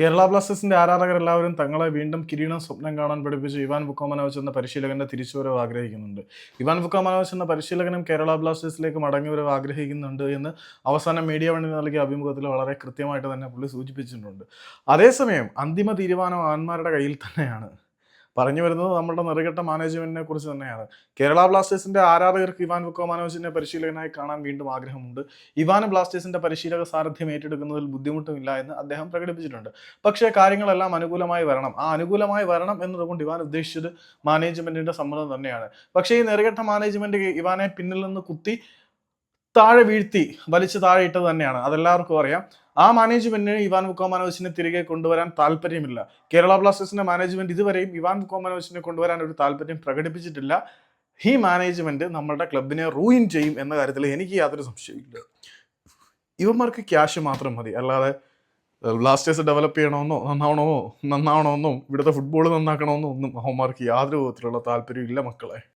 കേരള ബ്ലാസ്റ്റേഴ്സിന്റെ ആരാധകർ എല്ലാവരും തങ്ങളെ വീണ്ടും കിരീടം സ്വപ്നം കാണാൻ പഠിപ്പിച്ച ഇവാൻ ബുക്കോമനോജ് എന്ന പരിശീലകന്റെ തിരിച്ചുവരവ് ആഗ്രഹിക്കുന്നുണ്ട്. ഇവാൻ ബുക്കോമനോജ് എന്ന പരിശീലകനും കേരള ബ്ലാസ്റ്റേഴ്സിലേക്ക് മടങ്ങിവരവ് ആഗ്രഹിക്കുന്നുണ്ട് എന്ന് അവസാനം മീഡിയ വണ്ടി നൽകിയ അഭിമുഖത്തിൽ വളരെ കൃത്യമായിട്ട് തന്നെ പുള്ളി സൂചിപ്പിച്ചിട്ടുണ്ട്. അതേസമയം അന്തിമ തീരുമാനം ആന്മാരുടെ കയ്യിൽ തന്നെയാണ്. പറഞ്ഞു വരുന്നത് നമ്മുടെ നെറുകെട്ട മാനേജ്മെന്റിനെ കുറിച്ച് തന്നെയാണ്. കേരള ബ്ലാസ്റ്റേഴ്സിന്റെ ആരാധകർക്ക് ഇവാൻ ബുക്കോമാനോവിച്ചിനെ പരിശീലകനായി കാണാൻ വീണ്ടും ആഗ്രഹമുണ്ട്. ഇവാൻ ബ്ലാസ്റ്റേഴ്സിന്റെ പരിശീലക സാരഥ്യം ഏറ്റെടുക്കുന്നതിൽ ബുദ്ധിമുട്ടുമില്ല എന്ന് അദ്ദേഹം പ്രകടിപ്പിച്ചിട്ടുണ്ട്. പക്ഷേ കാര്യങ്ങളെല്ലാം അനുകൂലമായി വരണം. ആ അനുകൂലമായി വരണം എന്നതുകൊണ്ട് ഇവാൻ ഉദ്ദേശിച്ചത് മാനേജ്മെന്റിന്റെ സമ്മതം തന്നെയാണ്. പക്ഷേ ഈ നെറുകെട്ട മാനേജ്മെന്റ് ഇവാനെ പിന്നിൽ നിന്ന് കുത്തി താഴെ വീഴ്ത്തി വലിച്ചു താഴെ ഇട്ടത് തന്നെയാണ്. അതെല്ലാവർക്കും അറിയാം. ആ മാനേജ്മെന്റിന് ഇവാൻ മുക്കോമാനോവിച്ചിനെ തിരികെ കൊണ്ടുവരാൻ താല്പര്യമില്ല. കേരള ബ്ലാസ്റ്റേഴ്സിന്റെ മാനേജ്മെന്റ് ഇതുവരെയും ഇവാൻ മുക്കോമാനോവിച്ചിനെ കൊണ്ടുവരാൻ ഒരു താല്പര്യം പ്രകടിപ്പിച്ചിട്ടില്ല. ഈ മാനേജ്മെന്റ് നമ്മളുടെ ക്ലബിനെ റൂയിൻ ചെയ്യും എന്ന കാര്യത്തിൽ എനിക്ക് യാതൊരു സംശയമില്ല ഇവന്മാർക്ക് ക്യാഷ് മാത്രം മതി. അല്ലാതെ ബ്ലാസ്റ്റേഴ്സ് ഡെവലപ്പ് ചെയ്യണമെന്നോ നന്നാവണമോ നന്നാവണമെന്നോ ഇവിടുത്തെ ഫുട്ബോൾ നന്നാക്കണമെന്നോ ഒന്നും അവന്മാർക്ക് യാതൊരു വിധത്തിലുള്ള താല്പര്യമില്ല മക്കളെ.